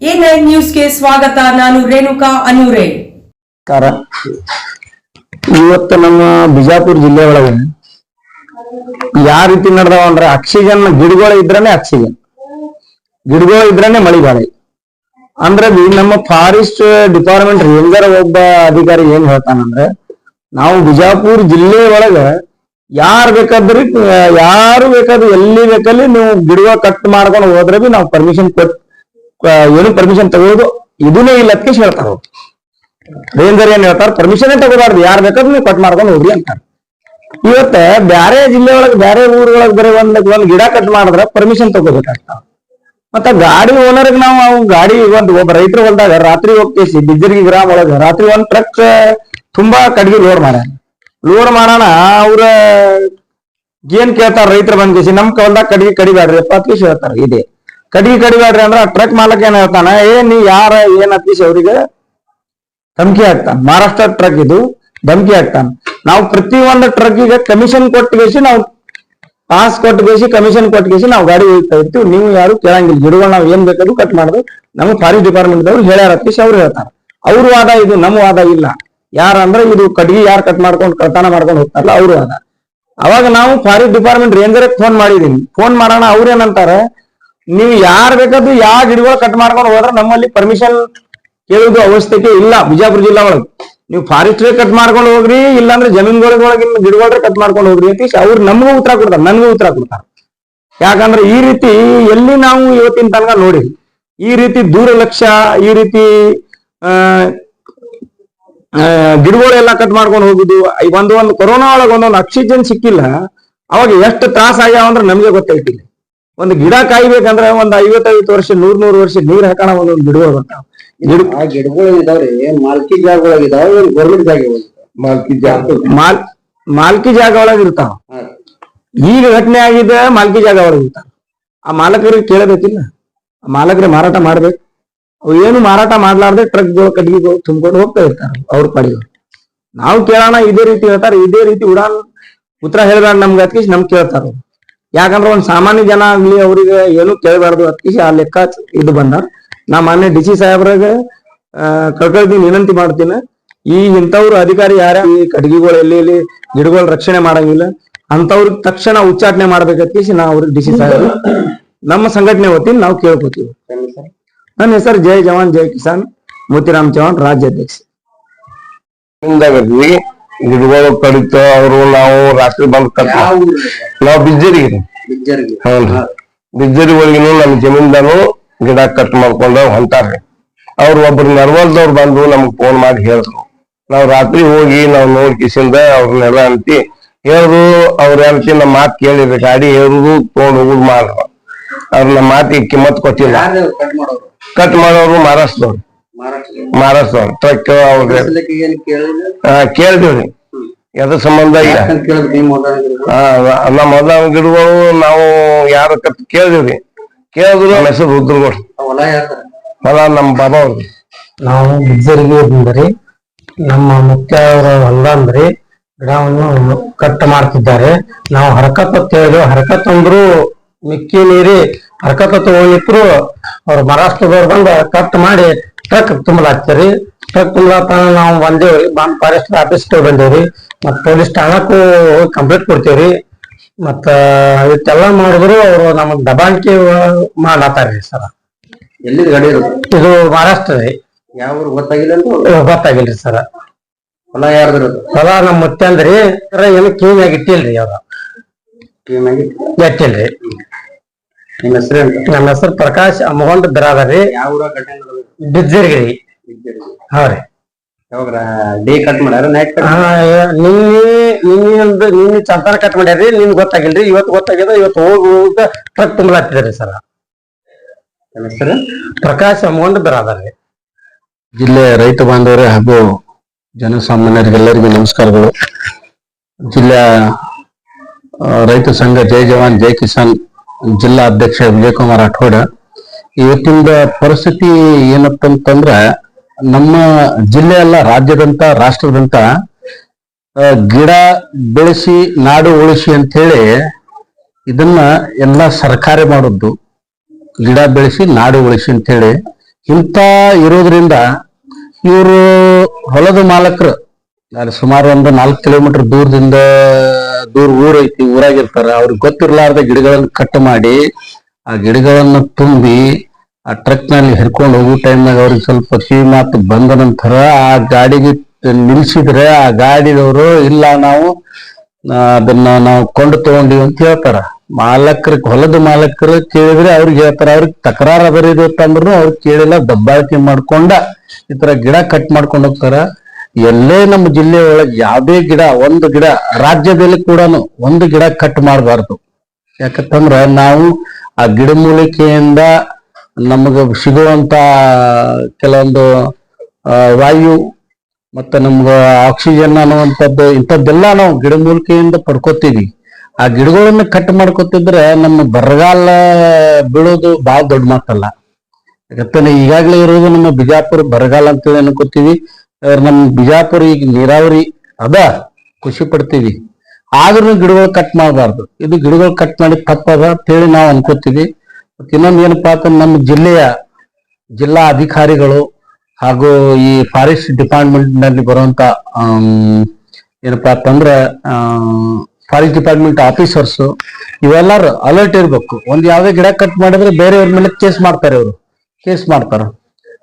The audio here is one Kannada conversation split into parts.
ಎ ನೈನ್ ನ್ಯೂಸ್ಗೆ ಸ್ವಾಗತ ನಾನು ರೇಣುಕಾ ಅನೂರೇ. ಇವತ್ತು ನಮ್ಮ ಬಿಜಾಪುರ ಜಿಲ್ಲೆ ಒಳಗೆ ಯಾವ ರೀತಿ ನಡೆದವ ಅಂದ್ರೆ ಆಕ್ಸಿಜನ್ ಗಿಡಗಳು ಇದ್ರನೆ ಆಕ್ಸಿಜನ್ ಗಿಡಗಳು ಇದ್ರನೆ ಮಳಿಗಾಲ. ಅಂದ್ರೆ ನಮ್ಮ ಫಾರೆಸ್ಟ್ ಡಿಪಾರ್ಟ್ಮೆಂಟ್ ರೇಂಜರ್ ಒಬ್ಬ ಅಧಿಕಾರಿ ಏನ್ ಹೇಳ್ತಾನಂದ್ರೆ ನಾವು ಬಿಜಾಪುರ ಜಿಲ್ಲೆ ಒಳಗ ಯಾರು ಬೇಕಾದ್ರಿ ಯಾರು ಬೇಕಾದ್ರೂ ಎಲ್ಲಿ ಬೇಕಲ್ಲಿ ನೀವು ಗಿಡಗಳು ಕಟ್ ಮಾಡ್ಕೊಂಡು ಹೋದ್ರೆ ನಾವು ಪರ್ಮಿಷನ್ ಕೊಟ್ ಆ, ಏನು ಪರ್ಮಿಷನ್ ತಗೊಳ್ಳೋದು? ಇದನ್ನೇ ಇಲ್ಲ ಅಂತ ಹೇಳ್ತಾರ. ರೇಂಜರ್ ಏನ್ ಹೇಳ್ತಾರ? ಪರ್ಮಿಷನ್ ತಗೋಬಾರ್ದು ಯಾರ್ ಬೇಕಾದ್ರೂ ನೀವು ಕಟ್ ಮಾಡ್ಕೊಂಡು ಹೋಗ್ರಿ ಅಂತಾರ. ಇವತ್ತ ಬ್ಯಾರೆ ಜಿಲ್ಲೆ ಒಳಗ್, ಬ್ಯಾರೆ ಊರೊಳಗ್ ಬರೀ ಒಂದ್ ಒಂದ್ ಗಿಡ ಕಟ್ ಮಾಡಿದ್ರ ಪರ್ಮಿಷನ್ ತಗೋಬೇಕಾಗ್ತಾವ ಮತ್ತ ಗಾಡಿ ಓನರ್ಗ್ ನಾವು ಅವ್ ಗಾಡಿ ಒಂದ್ ಒಬ್ಬ ರೈತರು ಹೊಲ್ದಾಗ ರಾತ್ರಿ ಹೋಗ್ತೇಸಿ ಬಿಜ್ಜರ್ಗಿ ಗ್ರಾಮ ಒಳಗ, ರಾತ್ರಿ ಒಂದ್ ಟ್ರಕ್ ತುಂಬಾ ಕಡ್ಗಿ ಲೋಡ್ ಮಾಡ್ಯಾರ ಲೋಡ್ ಮಾಡೋಣ, ಅವ್ರ ಏನ್ ಕೇಳ್ತಾರ ರೈತರು ಬಂದ್ ನಮ್ ಹೊಲ್ದಾಗ ಕಡ್ಗಿ ಕಡಿಬ್ಯಾಡ್ರಿ ಕೇಸಿ ಹೇಳ್ತಾರ. ಇದೆ. ಕಡ್ಗಿ ಅಂದ್ರ ಆ ಟ್ರಕ್ ಮಾಲಕ ಏನ್ ಹೇಳ್ತಾನ, ಏ, ನೀ ಯಾರ, ಏನ್ ಅತೀಶ್ ಅವ್ರಿಗೆ? ಧಮಕಿ ಹಾಕ್ತಾನ. ಮಹಾರಾಷ್ಟ್ರ ಟ್ರಕ್ ಇದು, ಧಮಕಿ ಹಾಕ್ತಾನ. ನಾವು ಪ್ರತಿ ಒಂದು ಟ್ರಕ್ಕಿಗೆ ಕಮಿಷನ್ ಕೊಟ್ಟು ನಾವು ಪಾಸ್ ಕೊಟ್ಟು ಬೇಸಿ ಕಮಿಷನ್ ಕೊಟ್ಟು ಬೇಸಿ ನಾವು ಗಾಡಿ ಹೋಗ್ತಾ ಇರ್ತೀವಿ. ನೀವು ಯಾರು ಕೇಳಂಗಿಲ್ಲ. ಗಿಡಗಳು ನಾವು ಏನ್ ಬೇಕಾದ್ರು ಕಟ್ ಮಾಡುದು. ನಮ್ಮ ಫಾರೆಸ್ಟ್ ಡಿಪಾರ್ಟ್ಮೆಂಟ್ ದವ್ರು ಹೇಳ್ಯಾರ ಅತೀಶ್ ಅವ್ರು ಹೇಳ್ತಾರ. ಅವ್ರ ವಾದ ಇದು, ನಮ್ಮ ವಾದ ಇಲ್ಲ. ಯಾರ ಅಂದ್ರೆ ಇದು ಕಡ್ಗಿ ಯಾರು ಕಟ್ ಮಾಡ್ಕೊಂಡು, ಕಳ್ತನ ಮಾಡ್ಕೊಂಡು ಹೋಗ್ತಾರಲ್ಲ, ಅವ್ರ ವಾದ. ಅವಾಗ ನಾವು ಫಾರೆಸ್ಟ್ ಡಿಪಾರ್ಟ್ಮೆಂಟ್ ರೇಂಜರ್ ಫೋನ್ ಮಾಡಿದೀನಿ. ಫೋನ್ ಮಾಡೋಣ ಅವ್ರೇನಂತಾರ ನೀವು ಯಾರ್ ಬೇಕಾದ್ರು ಯಾವ ಗಿಡಗಳು ಕಟ್ ಮಾಡ್ಕೊಂಡು ಹೋದ್ರೆ ನಮ್ಮಲ್ಲಿ ಪರ್ಮಿಷನ್ ಕೇಳುವುದು ಅವಶ್ಯಕತೆ ಇಲ್ಲ ಬಿಜಾಪುರ ಜಿಲ್ಲಾ ಒಳಗೆ. ನೀವು ಫಾರೆಸ್ಟ್ ಕಟ್ ಮಾಡ್ಕೊಂಡು ಹೋಗ್ರಿ, ಇಲ್ಲಾಂದ್ರೆ ಜಮೀನ್ಗಳೊಳಗೆ ಗಿಡಗಳ್ರೆ ಕಟ್ ಮಾಡ್ಕೊಂಡು ಹೋಗ್ರಿ ಅಂತ ಅವ್ರು ನಮಗೂ ಉತ್ತರ ಕೊಡ್ತಾರೆ, ನನ್ಗೂ ಉತ್ತರ ಕೊಡ್ತಾರೆ. ಯಾಕಂದ್ರೆ ಈ ರೀತಿ ಎಲ್ಲಿ ನಾವು ಇವತ್ತಿನ ತನಕ ನೋಡಿ ಈ ರೀತಿ ದೂರಲಕ್ಷ್ಯ ಈ ರೀತಿ, ಆ ಗಿಡಗಳೆಲ್ಲ ಕಟ್ ಮಾಡ್ಕೊಂಡು ಹೋಗುದು. ಒಂದು ಒಂದು ಕೊರೋನಾ ಒಳಗೆ ಒಂದೊಂದು ಆಕ್ಸಿಜನ್ ಸಿಕ್ಕಿಲ್ಲ. ಅವಾಗ ಎಷ್ಟು ತ್ರಾಸ ಆಗ್ಯಾವ ಅಂದ್ರೆ ನಮ್ಗೆ ಗೊತ್ತೈತಿಲ್ಲ ಒಂದು ಗಿಡ ಕಾಯ್ಬೇಕಂದ್ರೆ ಒಂದ್ ಐವತ್ತೈವತ್ತು ವರ್ಷ ನೂರ್ ನೂರ್ ವರ್ಷ ನೀರ್ ಹಾಕೋಣ ಒಂದ್ ಗಿಡಗಳು ಬರ್ತಾವ. ಆ ಗಿಡಗಳು ಇದಾವ್ರಿ ಮಾಲ್ಕಿ ಜಾಗಗಳಾಗ ಇದಾವ ಗೌರ್ಮೆಂಟ್ ಜಾಗ ಮಾಲ್ಕಿ ಜಾಗ. ಮಾಲ್ ಮಾಲ್ಕಿ ಜಾಗ ಒಳಗ ಇರ್ತಾವ. ಈಗ ಘಟನೆ ಆಗಿದ್ದ ಮಾಲ್ಕಿ ಜಾಗ ಒಳಗ ಇರ್ತಾವ. ಆ ಮಾಲಕರಿಗೆ ಕೇಳಬೇಕಿಲ್ಲ. ಆ ಮಾಲಕರಿಗೆ ಮಾರಾಟ ಮಾಡ್ಬೇಕು. ಅವು ಏನು ಮಾರಾಟ ಮಾಡ್ಲಾರ್ದೆ ಟ್ರಕ್ಗಳು ಕಟ್ಟಿಗೆಗಳು ತುಂಬಿಕೊಂಡು ಹೋಗ್ತಾ ಇರ್ತಾರ ಅವ್ರ ಪಾಡಿಗೆ. ನಾವು ಕೇಳೋಣ ಇದೇ ರೀತಿ ಹೇಳ್ತಾರೆ ಇದೇ ರೀತಿ ಉಡಾನ್ ಉತ್ತರ ಹೇಳ್ಬೇಡ ನಮ್ಗೆ ಅದಕ್ಕೆ ನಮ್ಗೆ ಕೇಳ್ತಾರ. ಯಾಕಂದ್ರೆ ಒಂದ್ ಸಾಮಾನ್ಯ ಜನ ಆಗ್ಲಿ ಅವ್ರಿಗೆ ಏನು ಕೇಳಬಾರ್ದು. ಅತ್ಕೀಸ್ ಆ ಲೆಕ್ಕ ಇದು ಬಂದಾರ ನಾ ಮಾನ್ಯ ಡಿ ಸಿ ಸಾಹೇಬ್ರಾಗ ಕಳ್ಕೊಳ್ತೀನಿ ವಿನಂತಿ ಮಾಡ್ತೀನಿ. ಈ ಇಂಥವ್ರು ಅಧಿಕಾರಿ ಯಾರ? ಈ ಕಡ್ಗಿಗಳು ಎಲ್ಲಿ ಎಲ್ಲಿ ಗಿಡಗಳ ರಕ್ಷಣೆ ಮಾಡಂಗಿಲ್ಲ. ಅಂತವ್ರಿಗೆ ತಕ್ಷಣ ಉಚ್ಚಾಟನೆ ಮಾಡ್ಬೇಕತ್ಕೇಸಿ ನಾ ಅವ್ರಿಗೆ ಡಿ ಸಿ ಸಾಹೇಬ್ ನಮ್ಮ ಸಂಘಟನೆ ವತಿಯಿಂದ ನಾವು ಕೇಳ್ಕೊತೀವಿ. ನನ್ನ ಹೆಸರು ಜೈ ಜವಾನ್ ಜೈ ಕಿಸಾನ್ ಮೋತಿರಾಮ್ ಚೌಹಾಣ್ ರಾಜ್ಯಾಧ್ಯಕ್ಷ. ಗಿಡಗಳು ಕಡಿತ ಅವರು ನಾವು ರಾತ್ರಿ ಬಂದ್ ಕಟ್ ನಾವು ಬಿಜ್ಜರಿಗೆ. ಹೌದು. ಬಿಜ್ಜರಿ ಒಳಗಿನ ನಮ್ ಜಮೀನ್ದಾನು ಗಿಡ ಕಟ್ ಮಾಡ್ಕೊಂಡು ಹೊಂಟಾರ್ರಿ. ಅವ್ರು ಒಬ್ರು ನರ್ವಲ್ದವ್ರು ಬಂದು ನಮ್ಗ್ ಫೋನ್ ಮಾಡಿ ಹೇಳಿದ್ರು. ನಾವ್ ರಾತ್ರಿ ಹೋಗಿ ನಾವ್ ನೋಡಿ ಕಿಸಿಂದ ಅವ್ರನ್ನೆಲ್ಲ ಅಂತಿ ಹೇಳಿದ್ರು ಅವ್ರ ಅಂತಿ ನಮ್ಮ ಮಾತು ಕೇಳಿದ್ರೆ ಗಾಡಿ ಹೇಳುದು ತಗೊಂಡ್ ಹೋಗುದು ಮಾಡ್ರು ಅವ್ರ ನಮ್ಮ ಮಾತಿಗೆ ಕಿಮ್ಮತ್ ಕೊಟ್ಟಿಲ್ಲ. ಕಟ್ ಮಾಡೋರು? ಕಟ್ ಮಾಡೋರು ಮಹಾರಾಷ್ಟ್ರದವ್ರು. ಮಹಾರಾಷ್ಟ್ರ ಟ್ರಕ್ ಅವ್ರಿಗೆ. ಕೇಳ್ತೀವ್ರಿ ಎದ್ರ ಸಂಬಂಧ ನಮ್ಮ ಮೊದಲ ಗಿಡಗಳು ನಾವು ಯಾರ ಕತ್ ಕೇಳಿದ್ರಿ ಕೇಳಿದ್ರು ನಮ್ಮ ಹೆಸರು ರುದ್ರಗೌಡ. ಹೊಲ ನಮ್ ಹೊಲ ನಮ್ಮ ಬಾಬಾ ಅವ್ರಿ ನಾವು ಬಿಜರಿಗೆ ಬಂದ್ರಿ ನಮ್ಮ ಮುಖ್ಯ ಅವರ ಹೊಲ ಅಂದ್ರಿ ಗಿಡವನ್ನು ಕಟ್ ಮಾಡ್ತಿದ್ದಾರೆ. ನಾವು ಹರಕತ್ ಹೇಳಿದ್ರು ಹರಕತ್ ಅಂದ್ರು ಮಿಕ್ಕಿ ನೀರಿ ಹರಕತ್ ತಗೊಂಡಿದ್ರು ಅವ್ರು ಮಹಾರಾಷ್ಟ್ರದವ್ರು ಬಂದು ಕಟ್ ಮಾಡಿ ಟ್ರಕ್ ತುಂಬಲಾಗ್ತಾರೆ ಟ್ರಕ್ ತುಂಬಲಾತ ನಾವು ಬಂದೇವ್ರಿ ಬಾಂಬ್ ಫಾರೆಸ್ಟ್ ಆಫೀಸ್ ಬಂದೇವ್ರಿ. ಮತ್ ಪೊಲೀಸ್ ಠಾಣಕ್ಕೂ ಹೋಗಿ ಕಂಪ್ಲೇಂಟ್ ಕೊಡ್ತೇವ್ರಿ. ಮತ್ತ ಇಷ್ಟೆಲ್ಲ ಮಾಡಿದ್ರು ಅವರು ನಮಗ್ ದಬಾಣಿಕೆ ಮಾಡ್ಲಾತಾರ್ರಿ ಸರ್. ಎಲ್ಲಿ ಗಾಡಿ ಇರೋದು ಇದು ಮಹಾರಾಷ್ಟ್ರ ರೀ. ಯಾವ ಊರು ಗೊತ್ತಾಗಿಲ್ಲ ಅಂತ? ಗೊತ್ತಾಗಿಲ್ರಿ ಸರ್. ಹೊಲ ಸಲ ಹೊಲ ನಮ್ಮ ಮುತ್ತೆ ಅಂದ್ರಿ ಏನು ಕಿವಿಯಾಗ ಇಟ್ಟಿಲ್ರಿ ಅವ್ರ ಇಟ್ಟಿಲ್ಲ? ಇಟ್ಟಿಲ್ರಿ. ನಿಮ್ಮ ಹೆಸರು ಅಂತ ನಮ್ಮ ಹೆಸರು ಪ್ರಕಾಶ್ ಅಮಗೊಂಡ್ ಬಿರಾದರಿ ಯಾವ ಊರ ಘಟನೆ ಹೌದ್ರಿ ಯಾವಾಗ ಡೇ ಕಟ್ ಮಾಡ್ಯಾರ ನೈಟ್ ಕಟ್ ಹಾ ನಿನ್ನೆ ನಿನ್ನೆ ಒಂದು ನಿನ್ನೆ ಚಂತನ ಕಟ್ ಮಾಡ್ಯಾರ್ರಿ ನಿನ್ ಗೊತ್ತಾಗಿಲ್ರಿ. ಇವತ್ತು ಗೊತ್ತಾಗ್ಯದ ಇವತ್ತು ಹೋಗಿ ಹೋಗ ಟ್ರಕ್ ತುಂಬಲಾಗ್ತಿದ್ರಿ ಸರ್. ನಿಮ್ಮ ಹೆಸರು? ಪ್ರಕಾಶ್ ಅಮಗೊಂಡ್ ಬಿರಾದರಿ ಜಿಲ್ಲೆ ರೈತ ಬಾಂಧವರೇ ಹಾಗೂ ಜನಸಾಮಾನ್ಯರಿಗೆಲ್ಲರಿಗೂ ನಮಸ್ಕಾರಗಳು. ಜಿಲ್ಲಾ ಆ, ರೈತ ಸಂಘ ಜೈ ಜವಾನ್ ಜೈ ಕಿಸಾನ್ ಜಿಲ್ಲಾ ಅಧ್ಯಕ್ಷ ವಿಜಯಕುಮಾರ್ ರಾಠೋಡ ಇವತ್ತಿನ ಪರಿಸ್ಥಿತಿ ಏನಪ್ಪಂತಂದ್ರ ನಮ್ಮ ಜಿಲ್ಲೆ ಅಲ್ಲ, ರಾಜ್ಯದಂತ, ರಾಷ್ಟ್ರದಂತ ಗಿಡ ಬೆಳೆಸಿ, ನಾಡು ಉಳಿಸಿ ಅಂತ ಹೇಳಿ ಇದನ್ನ ಎಲ್ಲ ಸರ್ಕಾರ ಮಾಡುದು ಗಿಡ ಬೆಳೆಸಿ, ನಾಡು ಉಳಿಸಿ ಅಂತ ಹೇಳಿ ಇಂಥ ಇರೋದ್ರಿಂದ ಇವರು ಹೊಲದ ಮಾಲಕರು ಅಲ್ಲಿ ಸುಮಾರು ಒಂದು ನಾಲ್ಕು ಕಿಲೋಮೀಟರ್ ದೂರದಿಂದ, ದೂರ ಊರ್ ಐತಿ, ಊರಾಗಿರ್ತಾರ. ಅವ್ರಿಗೆ ಗೊತ್ತಿರ್ಲಾರ್ದ ಗಿಡಗಳನ್ನ ಕಟ್ ಮಾಡಿ, ಆ ಗಿಡಗಳನ್ನ ತುಂಬಿ, ಆ ಟ್ರಕ್ನಲ್ಲಿ ಹಿಡ್ಕೊಂಡು ಹೋಗೋ ಟೈಮ್ನಾಗ ಅವ್ರಿಗೆ ಸ್ವಲ್ಪ ಕಿವಿ ಮಾತು ಬಂದ ನಂತರ ಆ ಗಾಡಿಗೆ ನಿಲ್ಸಿದ್ರೆ ಆ ಗಾಡಿದವರು, ಇಲ್ಲ ನಾವು ಅದನ್ನ ನಾವು ಕೊಂಡು ತಗೊಂಡಿವಿ ಅಂತ ಹೇಳ್ತಾರ. ಮಾಲಕರ ಹೊಲದ ಮಾಲಕರು ಕೇಳಿದ್ರೆ ಅವ್ರಿಗೆ ಹೇಳ್ತಾರ. ಅವ್ರಿಗೆ ತಕರಾರು ಇದು ಅಂತಂದ್ರು ಅವ್ರು ಕೇಳಿಲ್ಲ, ದಬ್ಬಾಳಿಕೆ ಮಾಡ್ಕೊಂಡ ಈ ತರ ಗಿಡ ಕಟ್ ಮಾಡ್ಕೊಂಡು ಹೋಗ್ತಾರ. ಎಲ್ಲೇ ನಮ್ಮ ಜಿಲ್ಲೆ ಒಳಗೆ ಯಾವುದೇ ಗಿಡ, ಒಂದು ಗಿಡ, ರಾಜ್ಯದಲ್ಲಿ ಕೂಡ ಒಂದು ಗಿಡ ಕಟ್ ಮಾಡಬಾರ್ದು. ಯಾಕಂತಂದ್ರ ನಾವು ಆ ಗಿಡಮೂಲಿಕೆಯಿಂದ ನಮಗೆ ಸಿಗುವಂತ ಕೆಲವೊಂದು ವಾಯು ಮತ್ತೆ ನಮ್ಗ ಆಕ್ಸಿಜನ್ ಅನ್ನುವಂಥದ್ದು ಇಂಥದ್ದೆಲ್ಲ ನಾವು ಗಿಡಮೂಲಿಕೆಯಿಂದ ಪಡ್ಕೋತೀವಿ. ಆ ಗಿಡಗಳನ್ನ ಕಟ್ ಮಾಡ್ಕೊತಿದ್ರೆ ನಮ್ಮ ಬರಗಾಲ ಬೀಳೋದು ಬಹಳ ದೊಡ್ಡ ಮಾತಲ್ಲ. ಯಾಕಂದ್ರೆ ಈಗಾಗಲೇ ಇರೋದು ನಮ್ಮ ಬಿಜಾಪುರ ಬರಗಾಲ ಅಂತೇಳಿ ಅನ್ಕೋತೀವಿ. ನಮ್ಮ ಬಿಜಾಪುರ ಈಗ ನೀರಾವರಿ ಅದ, ಖುಷಿ ಪಡ್ತೀವಿ. ಆದ್ರೂ ಗಿಡಗಳು ಕಟ್ ಮಾಡಬಾರ್ದು. ಇದು ಗಿಡಗಳು ಕಟ್ ಮಾಡಿ ತಪ್ಪದ ಅಂತೇಳಿ ನಾವು ಅನ್ಕೋತೀವಿ. ಇನ್ನೊಂದು ಏನಪ್ಪಾ ಅಂತಂದ್ರೆ ನಮ್ಮ ಜಿಲ್ಲೆಯ ಜಿಲ್ಲಾ ಅಧಿಕಾರಿಗಳು ಹಾಗೂ ಈ ಫಾರೆಸ್ಟ್ ಡಿಪಾರ್ಟ್ಮೆಂಟ್ನಲ್ಲಿ ಬರುವಂತ ಏನಪ್ಪಾ ಅಂತಂದ್ರೆ ಫಾರೆಸ್ಟ್ ಡಿಪಾರ್ಟ್ಮೆಂಟ್ ಆಫೀಸರ್ಸ್ ಇವೆಲ್ಲರೂ ಅಲರ್ಟ್ ಇರ್ಬೇಕು. ಒಂದ್ ಯಾವ್ದೇ ಗಿಡ ಕಟ್ ಮಾಡಿದ್ರೆ ಬೇರೆಯವ್ರ ಮೇಲೆ ಕೇಸ್ ಮಾಡ್ತಾರೆ ಅವರು ಕೇಸ್ ಮಾಡ್ತಾರ.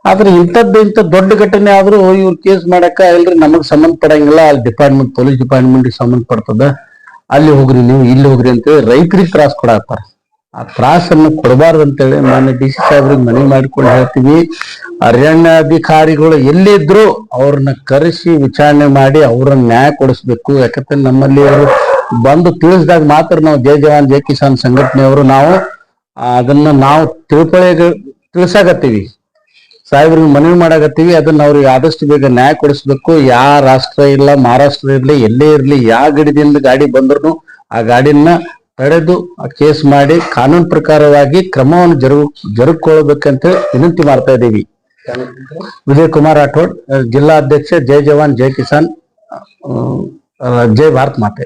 ಆದ್ರೆ ಇಂಥದ್ದು ಇಂಥ ದೊಡ್ಡ ಘಟನೆ ಆದ್ರೂ ಇವ್ರು ಕೇಸ್ ಮಾಡಕ ಇಲ್ರಿ ನಮಗ್ ಸಂಬಂಧಪಡಂಗಿಲ್ಲ ಅಲ್ಲಿ ಡಿಪಾರ್ಟ್ಮೆಂಟ್ ಪೊಲೀಸ್ ಡಿಪಾರ್ಟ್ಮೆಂಟ್ ಸಂಬಂಧಪಡ್ತದ ಅಲ್ಲಿ ಹೋಗ್ರಿ ನೀವು, ಇಲ್ಲಿ ಹೋಗ್ರಿ ಅಂತೇಳಿ ರೈತರಿಗೆ ತ್ರಾಸ ಕೊಡಾಕ್ತಾರ ಆ ತ್ರಾಸನ್ನು ಕೊಡಬಾರ್ದು ಅಂತೇಳಿ ಮಾನ್ಯ ಡಿ ಸಿ ಸಾಹೇಬ್ರಿಗೆ ಮನವಿ ಮಾಡಿಕೊಂಡು ಹೇಳ್ತೀವಿ ಅರಣ್ಯಾಧಿಕಾರಿಗಳು ಎಲ್ಲಿದ್ರು ಅವ್ರನ್ನ ಕರೆಸಿ ವಿಚಾರಣೆ ಮಾಡಿ ಅವ್ರನ್ನ ನ್ಯಾಯ ಕೊಡಿಸ್ಬೇಕು. ಯಾಕಂದ್ರೆ ನಮ್ಮಲ್ಲಿ ಅವರು ಬಂದು ತಿಳಿಸಿದಾಗ ಮಾತ್ರ ನಾವು ಜೈ ಜವಾನ್, ಜೈ ಕಿಸಾನ್ ಸಂಘಟನೆಯವರು ನಾವು. ಅದನ್ನ ನಾವು ತಿಳ್ಕೊಳ್ಳ ತಿಳ್ಸಾಕತ್ತೀವಿ. ಸಾಹೇಬ್ರಿಗೆ ಮನವಿ ಮಾಡಾಕತ್ತೀವಿ. ಅದನ್ನ ಅವ್ರಿಗೆ ಆದಷ್ಟು ಬೇಗ ನ್ಯಾಯ ಕೊಡಿಸ್ಬೇಕು. ಯಾ ರಾಷ್ಟ್ರ ಇಲ್ಲ, ಮಹಾರಾಷ್ಟ್ರ ಇರ್ಲಿ, ಎಲ್ಲೇ ಇರ್ಲಿ, ಯಾವ ಗಡಿದಿಂದ ಗಾಡಿ ಬಂದ್ರು ಆ ಗಾಡಿನ ತಡೆದು ಕೇಸ್ ಮಾಡಿ ಕಾನೂನು ಪ್ರಕಾರವಾಗಿ ಕ್ರಮವನ್ನು ಜರುಗ ಜರುಗಿಕೊಳ್ಬೇಕಂತ ವಿನಂತಿ ಮಾಡ್ತಾ ಇದ್ದೀವಿ. ವಿಜಯ್ ಕುಮಾರ್ ರಾಠೋಡ್ ಜಿಲ್ಲಾ ಜಿಲ್ಲಾಧ್ಯಕ್ಷ ಜೈ ಜವಾನ್, ಜೈ ಕಿಸಾನ್ ಜೈ ಭಾರತ್ ಮಾತೆ.